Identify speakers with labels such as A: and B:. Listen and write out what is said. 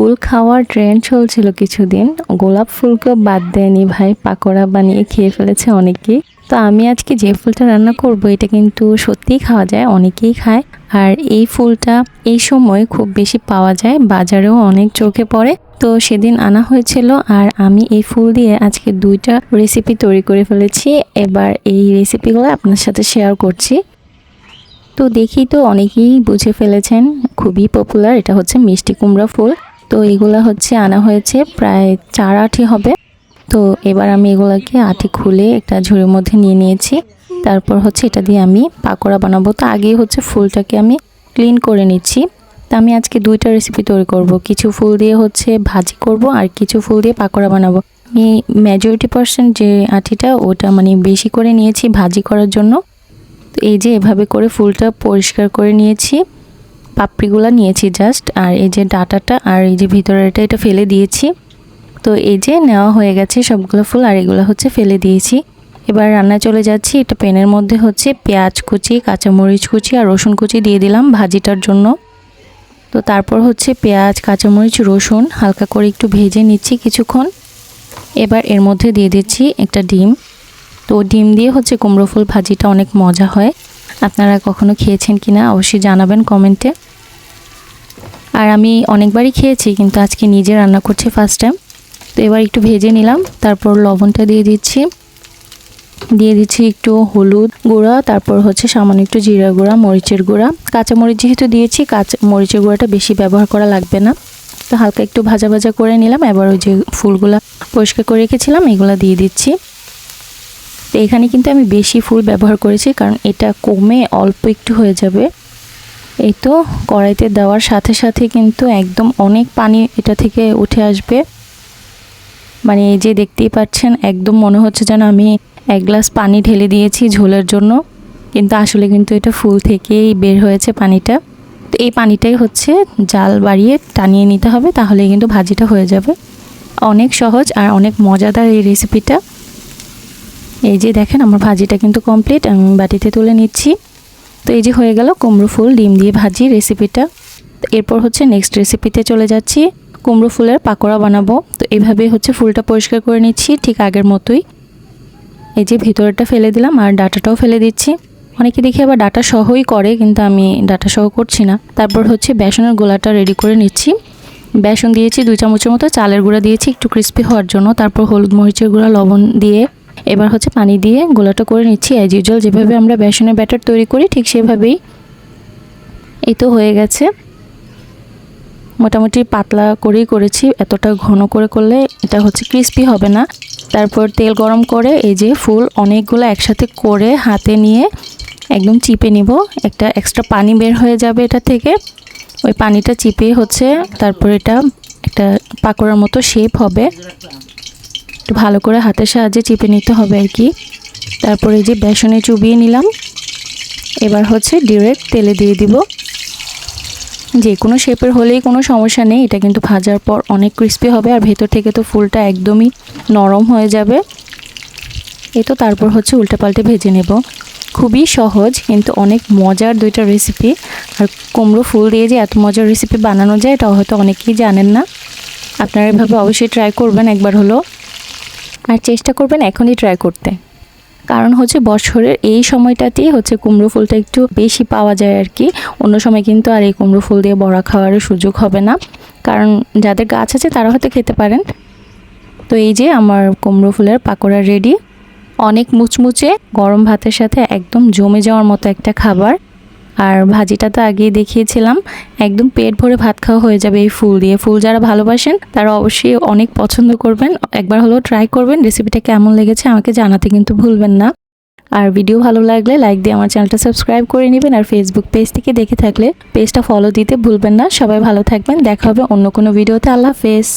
A: ফুল খাওয়ার ট্রেন্ড চলছিল কিছুদিন। গোলাপ ফুলকেও বাদ দেয়নি ভাই, পাকোড়া বানিয়ে খেয়ে ফেলেছে অনেকেই তো আমি আজকে যে ফুলটা রান্না করব, এটা কিন্তু সত্যিই খাওয়া যায়, অনেকেই খায়। আর এই ফুলটা এই সময় খুব বেশি পাওয়া যায়, বাজারেও অনেক চোখে পড়ে। তো সেদিন আনা হয়েছিল আর আমি এই ফুল দিয়ে আজকে দুইটা রেসিপি তৈরি করে ফেলেছি। এবার এই রেসিপিগুলো আপনার সাথে শেয়ার করছি। তো দেখি তো অনেকেই বুঝে ফেলেছেন, খুবই পপুলার এটা হচ্ছে মিষ্টি কুমড়া ফুল। তো এগুলা হচ্ছে আনা হয়েছে, প্রায় চার আটি হবে। তো এবার আমি এগুলাকে আটি খুলে একটা ঝুড়ির মধ্যে নিয়ে নিয়েছি। তারপর হচ্ছে এটা দিয়ে আমি পাকোড়া বানাবো। তো আগেই হচ্ছে ফুলটাকে আমি ক্লিন করে নিচ্ছি। তো আমি আজকে দুইটা রেসিপি তৈরি করব। কিছু ফুল দিয়ে হচ্ছে ভাজি করব আর কিছু ফুল দিয়ে পাকোড়া বানাবো। আমি মেজরিটি পার্সেন্ট যে আটিটা ওটা মানে বেশি করে নিয়েছি ভাজি করার জন্য। তো এই যে এভাবে করে ফুলটা পরিষ্কার করে নিয়েছি। পাপড়িগুলো নিয়েছি জাস্ট আর এই যে ডাটাটা, আর এই যে ভিতরেটা এটা ফেলে দিয়েছি। তো এই যে নেওয়া হয়ে গেছে সবগুলো ফুল, আর এগুলো হচ্ছে ফেলে দিয়েছি। এবার রান্না চলে যাচ্ছি, এটা প্যানের মধ্যে হচ্ছে পেঁয়াজ কুচি, কাঁচামরিচ কুচি আর রসুন কুচি দিয়ে দিলাম ভাজিটার জন্য। তো তারপর হচ্ছে পেঁয়াজ, কাঁচামরিচ, রসুন, হালকা করে একটু ভেজে নিচ্ছি কিছুক্ষণ। এবার এর মধ্যে দিয়ে দিচ্ছি একটা ডিম। তো ডিম দিয়ে হচ্ছে কুমড়ো ফুল ভাজিটা অনেক মজা হয়। আপনারা কখনো খেয়েছেন কিনা অবশ্যই জানাবেন কমেন্টে। আর আমি অনেকবারই খেয়েছি, কিন্তু আজকে নিজে রান্না করছি ফার্স্ট টাইম তো এবার একটু ভেজে নিলাম, তারপর লবণটা দিয়ে দিচ্ছি। দিয়ে দিচ্ছি একটু হলুদ গুঁড়া, তারপর হচ্ছে সামান্য একটু জিরা গুঁড়া, মরিচের গুঁড়া। কাঁচা মরিচ যেহেতু দিয়েছি কাঁচা মরিচের গুঁড়াটা বেশি ব্যবহার করা লাগবে না। তো হালকা একটু ভাজা ভাজা করে নিলাম, এবার ওই যে ফুলগুলা পরিষ্কার করে রেখেছিলাম, এগুলো দিয়ে দিচ্ছি। তো এখানে কিন্তু আমি বেশি ফুল ব্যবহার করেছি কারণ এটা কমে অল্প একটু হয়ে যাবে। এই তো কড়াইতে দেওয়ার সাথে সাথে কিন্তু একদম অনেক পানি এটা থেকে উঠে আসবে। মানে এই যে দেখতেই পাচ্ছেন, একদম মনে হচ্ছে যেন আমি এক গ্লাস পানি ঢেলে দিয়েছি ঝোলের জন্য। কিন্তু আসলে কিন্তু এটা ফুল থেকেই বের হয়েছে পানিটা। তো এই পানিটাই হচ্ছে জাল বাড়িয়ে টানিয়ে নিতে হবে তাহলে কিন্তু ভাজিটা হয়ে যাবে। অনেক সহজ আর অনেক মজাদার এই রেসিপিটা এই যে দেখেন, আমার ভাজিটা কিন্তু কমপ্লিট আমি বাটিতে তুলে নিচ্ছি। তো এই যে হয়ে গেল কুমড়ো ফুল, ডিম দিয়ে ভাজি রেসিপিটা এরপর হচ্ছে নেক্সট রেসিপিতে চলে যাচ্ছি, কুমড়ো ফুলের পাকোড়া বানাবো। তো এভাবে হচ্ছে ফুলটা পরিষ্কার করে নিচ্ছি, ঠিক আগের মতোই। এই যে ভিতরটা ফেলে দিলাম, আর ডাটাটাও ফেলে দিচ্ছি। অনেকে দেখি আবার ডাটা সহই করে, কিন্তু আমি ডাটা সহ করছি না। তারপর হচ্ছে বেসনের গোলাটা রেডি করে নিচ্ছি। বেসন দিয়েছি দুই চামচের মতো, চালের গুঁড়া দিয়েছি একটু ক্রিস্পি হওয়ার জন্য। তারপর হলুদ মরিচের গুঁড়া, লবণ দিয়ে এবার হচ্ছে পানি দিয়ে গোলাটা করে নিচ্ছি অ্যাজ ইউজুয়াল যেভাবে আমরা বেসনের ব্যাটার তৈরি করি, ঠিক সেভাবেই এই তো হয়ে গেছে। মোটামুটি পাতলা করেই করেছি, এতটা ঘন করে করলে এটা হচ্ছে ক্রিস্পি হবে না। তারপর তেল গরম করে এই যে ফুল অনেকগুলো একসাথে করে হাতে নিয়ে একদম চিপে নিব। একটা এক্সট্রা পানি বের হয়ে যাবে এটা থেকে। ওই পানিটা চিপে হচ্ছে, তারপর এটা একটা পাকোড়ার মতো শেপ হবে। একটু ভালো করে হাতের সাহায্যে চিপে নিতে হবে আর কি। তারপরে যে বেসনে চুবিয়ে নিলাম। এবার হচ্ছে ডিরেক্ট তেলে দিয়ে দিব। যে কোনো শেপের হলেই কোনো সমস্যা নেই, এটা কিন্তু ভাজার পর অনেক ক্রিস্পি হবে আর ভেতর থেকে তো ফুলটা একদমই নরম হয়ে যাবে। এ তো তারপর হচ্ছে উল্টে পাল্টে ভেজে নেব। খুবই সহজ কিন্তু অনেক মজার দুইটা রেসিপি আর কুমড়ো ফুল দিয়ে যে এত মজার রেসিপি বানানো যায় এটা হয়তো অনেকেই জানেন না। আপনারা এভাবে অবশ্যই ট্রাই করবেন একবার হলো। আর চেষ্টা করবেন এখনই ট্রাই করতে। কারণ হচ্ছে বছরের এই সময়টাতেই হচ্ছে কুমড়ো ফুলটা একটু বেশি পাওয়া যায় আর কি অন্য সময় কিন্তু আর এই কুমড়ো ফুল দিয়ে বড়া খাওয়ার সুযোগ হবে না। কারণ যাদের গাছ আছে তারা হয়তো খেতে পারেন। তো এই যে আমার কুমড়ো ফুলের পাকোড়া রেডি অনেক মুচমুচে গরম ভাতের সাথে একদম জমে যাওয়ার মতো একটা খাবার। আর ভাজিটা তো আগেই দেখিয়েছিলাম। একদম পেট ভরে ভাত খাওয়া হয়ে যাবে এই ফুল দিয়ে। ফুল যারা ভালোবাসেন, তারা অবশ্যই অনেক পছন্দ করবেন। একবার হলেও ট্রাই করবেন। রেসিপিটা কেমন লেগেছে আমাকে জানাতে কিন্তু ভুলবেন না। আর ভিডিও ভালো লাগলে লাইক দিয়ে আমার চ্যানেলটা সাবস্ক্রাইব করে নেবেন। আর ফেসবুক পেজ থেকে দেখে থাকলে পেজটা ফলো দিতে ভুলবেন না। সবাই ভালো থাকবেন। দেখা হবে অন্য কোনো ভিডিওতে আল্লাহ হাফেজ।